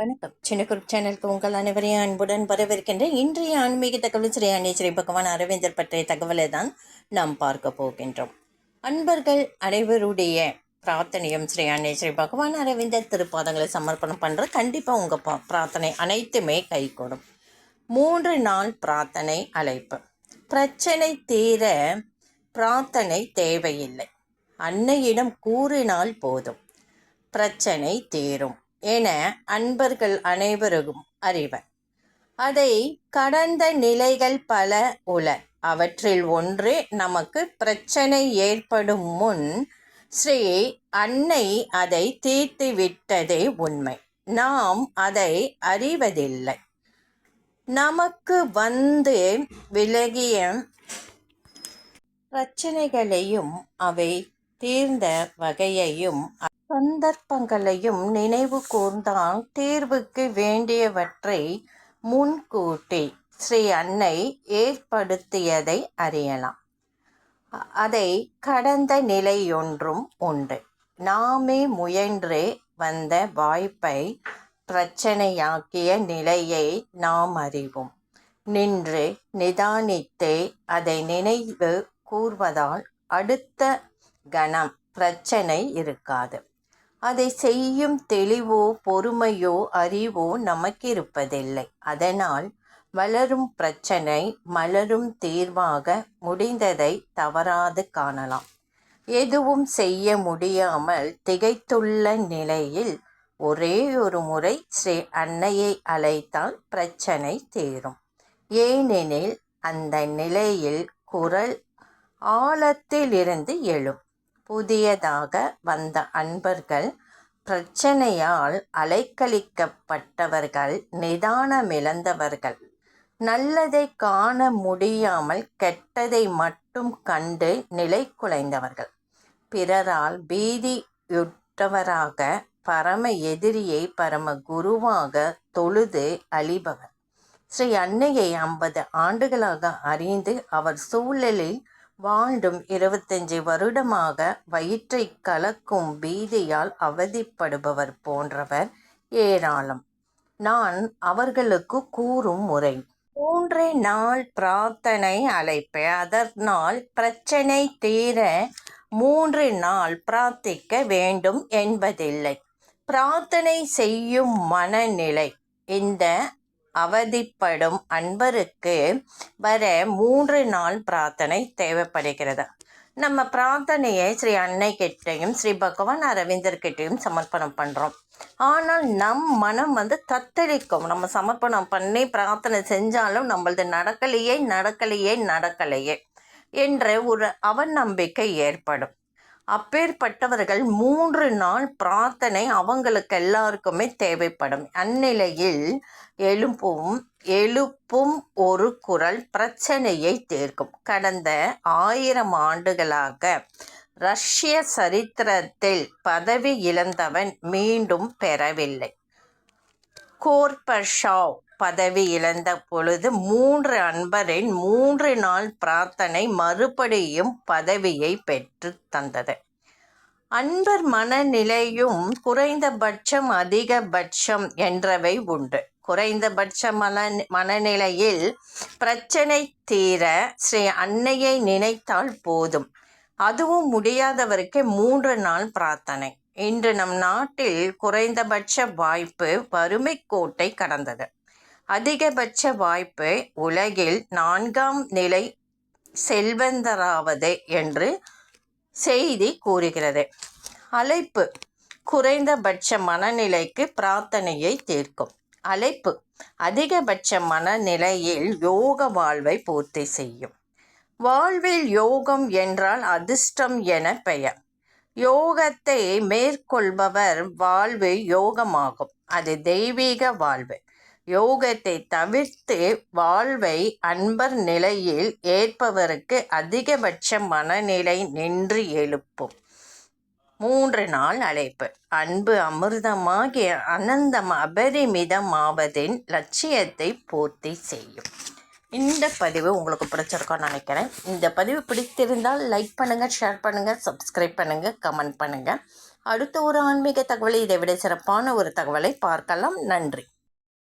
வணக்கம். சின்ன குரூப் சேனலுக்கு உங்கள் அனைவரையும் அன்புடன் வரவேற்கின்றேன் இன்றைய ஆன்மீக தகவல் ஸ்ரீ அன்னை ஸ்ரீ பகவான் அரவிந்தர் பற்றிய தகவலை தான் நாம் பார்க்க போகின்றோம். அன்பர்கள் அனைவருடைய பிரார்த்தனையும் ஸ்ரீ அன்னை ஸ்ரீ பகவான் அரவிந்தர் திருப்பாதங்களை சமர்ப்பணம் பண்ணுற கண்டிப்பாக உங்கள் பிரார்த்தனை அனைத்துமே கைகூடும். மூன்று நாள் பிரார்த்தனை அழைப்பு. பிரச்சனை தீர பிரார்த்தனை தேவையில்லை. அன்னையிடம் கூறினால் போதும். பிரச்சனை தீரும். என அன்பர்கள் அனைவருக்கும் அறிவர். அதை கடந்த நிலைகள் பல உல அவற்றில் ஒன்று நமக்கு பிரச்சனை ஏற்படும் முன் ஸ்ரீ அன்னை அதை தீர்த்து விட்டதே உண்மை. நாம் அதை அறிவதில்லை. நமக்கு வந்து விலகிய பிரச்சனைகளையும் அவை தீர்ந்த வகையையும் சந்தர்ப்பங்களையும் நினைவு கூர்ந்தால் தீர்வுக்கு வேண்டியவற்றை முன்கூட்டி ஸ்ரீ அன்னை ஏற்படுத்தியதை அறியலாம். அதை கடந்த நிலையொன்றும் உண்டு. நாமே முயன்று வந்த வாய்ப்பை பிரச்சனையாக்கிய நிலையை நாம் அறிவோம். நின்று நிதானித்தே அதை நினைவு கூர்வதால் அடுத்த கணம் பிரச்சனை இருக்காது. அதை செய்யும் தெளிவோ பொறுமையோ அறிவோ நமக்கு இருப்பதில்லை அதனால் வளரும் பிரச்சனை மலரும் தீர்வாக முடிந்ததை தவறாது காணலாம். எதுவும் செய்ய முடியாமல் திகைத்துள்ள நிலையில் ஒரே ஒரு முறை ஸ்ரீ அன்னையை அழைத்தால் பிரச்சனை தீரும். ஏனெனில் அந்த நிலையில் குரல் ஆழத்திலிருந்து எழும். புதியதாக வந்த அன்பர்கள் பிரச்சனையால் அலைக்கழிக்கப்பட்டவர்கள் நிதானமிழந்தவர்கள். நல்லதை காண முடியாமல் கெட்டதை மட்டும் கண்டு நிலை குலைந்தவர்கள். பிறரால் பீதியுற்றவராக பரம எதிரியை பரம குருவாக தொழுது அழிபவர். ஸ்ரீ அன்னையை ஐம்பது ஆண்டுகளாக அறிந்து அவர் சூழலில் வாழ்ந்தும் இருபத்தஞ்சு வருடமாக வயிற்றை கலக்கும் பீதியால் அவதிப்படுபவர் போன்றவர் ஏராளம். நான் அவர்களுக்கு கூறும் முறை மூன்றே நாள் பிரார்த்தனை அழைப்பு. அதனால் பிரச்சனை தீர மூன்று நாள் பிரார்த்திக்க வேண்டும் என்பதில்லை. பிரார்த்தனை செய்யும் மனநிலை இந்த அவதிப்படும் அன்பருக்கு வர மூன்று நாள் பிரார்த்தனை தேவைப்படுகிறது. நம்ம பிரார்த்தனையை ஸ்ரீ அன்னை கிட்டையும் ஸ்ரீ பகவான் அரவிந்தர் கிட்டையும் சமர்ப்பணம் பண்ணுறோம் ஆனால் நம் மனம் வந்து தத்தளிக்கும். நம்ம சமர்ப்பணம் பண்ணி பிரார்த்தனை செஞ்சாலும் நம்மளது நடக்கலையே நடக்கலையே நடக்கலையே என்ற ஒரு அவநம்பிக்கை ஏற்படும். அப்பேற்பட்டவர்கள் மூன்று நாள் பிரார்த்தனை அவங்களுக்கு எல்லாருக்குமே தேவைப்படும். அந்நிலையில் எழுப்பும் எழுப்பும் ஒரு குரல் பிரச்சனையை தீர்க்கும். கடந்த ஆயிரம் ஆண்டுகளாக ரஷ்ய சரித்திரத்தில் பதவி இழந்தவன் மீண்டும் பெறவில்லை. கோர்பஷாவ் பதவி இழந்த பொழுது மூன்று அன்பரின் மூன்று நாள் பிரார்த்தனை மறுபடியும் பதவியை பெற்று தந்தது. அன்பர் மனநிலையும் குறைந்தபட்சம் அதிகபட்சம் என்றவை உண்டு. குறைந்தபட்ச மன மனநிலையில் பிரச்சனை தீர ஸ்ரீ அன்னையை நினைத்தால் போதும். அதுவும் முடியாதவருக்கு மூன்று நாள் பிரார்த்தனை. இன்று நம் நாட்டில் குறைந்தபட்ச வாய்ப்பு வறுமை கோட்டை கடந்தது. அதிகபட்ச வாய்ப்பு உலகில் நான்காம் நிலை செல்வந்தராவது என்று செய்தி கூறுகிறது. அழைப்பு குறைந்தபட்ச மனநிலைக்கு பிரார்த்தனையை தீர்க்கும். அழைப்பு அதிகபட்ச மனநிலையில் யோக வாழ்வை பூர்த்தி செய்யும். வாழ்வில் யோகம் என்றால் அதிர்ஷ்டம் என பெயர். யோகத்தை மேற்கொள்பவர் வாழ்வு யோகமாகும். அது தெய்வீக வாழ்வு. யோகத்தை தவிர்த்து வாழ்வை அன்பர் நிலையில் ஏற்பவருக்கு அதிகபட்ச மனநிலை நின்று எழுப்பும். மூன்று நாள் அழைப்பு. அன்பு அமிர்தமாகிய அனந்தம் அபரிமிதமாவதின் லட்சியத்தை பூர்த்தி செய்யும். இந்த பதிவு உங்களுக்கு பிடிச்சிருக்கோன்னு நினைக்கிறேன். இந்த பதிவு பிடித்திருந்தால் லைக் பண்ணுங்கள் ஷேர் பண்ணுங்கள் சப்ஸ்கிரைப் பண்ணுங்கள் கமெண்ட் பண்ணுங்கள் அடுத்த ஒரு ஆன்மீக தகவலை இதை விட சிறப்பான ஒரு தகவலை பார்க்கலாம். நன்றி.